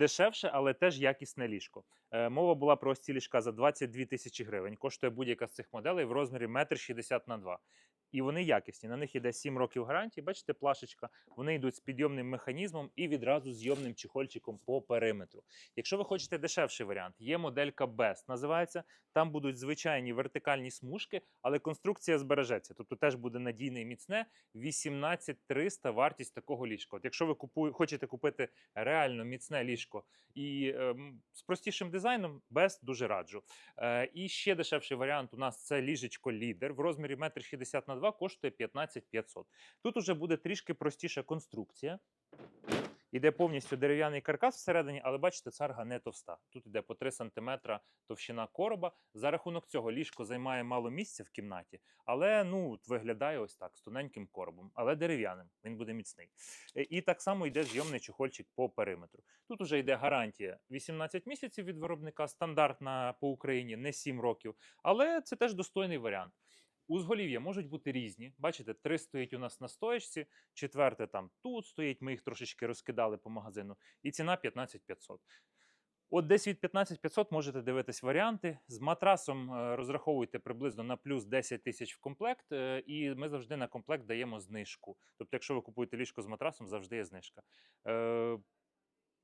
дешевше, але теж якісне ліжко. Е, Мова була про ці ліжка за 22 тисячі гривень. Коштує будь-яка з цих моделей в розмірі 1,60 на 2 І вони якісні. На них іде 7 років гарантії. Бачите, плашечка. Вони йдуть з підйомним механізмом і відразу з йомним чехольчиком по периметру. Якщо ви хочете дешевший варіант, є моделька Best, називається. Там будуть звичайні вертикальні смужки, але конструкція збережеться. Тобто теж буде надійне і міцне. 18300 вартість такого ліжка. От якщо ви купує, хочете купити реально міцне ліжко і ем, з простішим дизайном, Best дуже раджу. Е, і ще дешевший варіант у нас це ліжечко лідер в розмірі 1,60 на 2 коштує 15 500. Тут уже буде трішки простіша конструкція. Іде повністю дерев'яний каркас всередині, але бачите, царга не товста. Тут іде по 3 см товщина короба. За рахунок цього ліжко займає мало місця в кімнаті, але ну виглядає ось так з тоненьким коробом, але дерев'яним. Він буде міцний. Е, І так само йде зйомний чохольчик по периметру. Тут уже йде гарантія 18 місяців від виробника, стандартна по Україні, не 7 років. Але це теж достойний варіант. Узголів'я можуть бути різні. Бачите, три стоїть у нас на стоячці, четверте там тут стоїть. Ми їх трошечки розкидали по магазину, і ціна 15 500. От десь від 15 500 можете дивитись варіанти. З матрасом е, розраховуйте приблизно на плюс 10 тисяч в комплект, е, і ми завжди на комплект даємо знижку. Тобто, якщо ви купуєте ліжко з матрасом, завжди є знижка.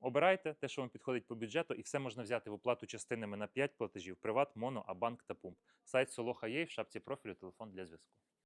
Обирайте те, що вам підходить по бюджету, і все можна взяти в оплату частинами на 5 платежів: Приват, Моно, Абанк та Пумп. Сайт Солоха є в шапці профілю, телефон для зв'язку.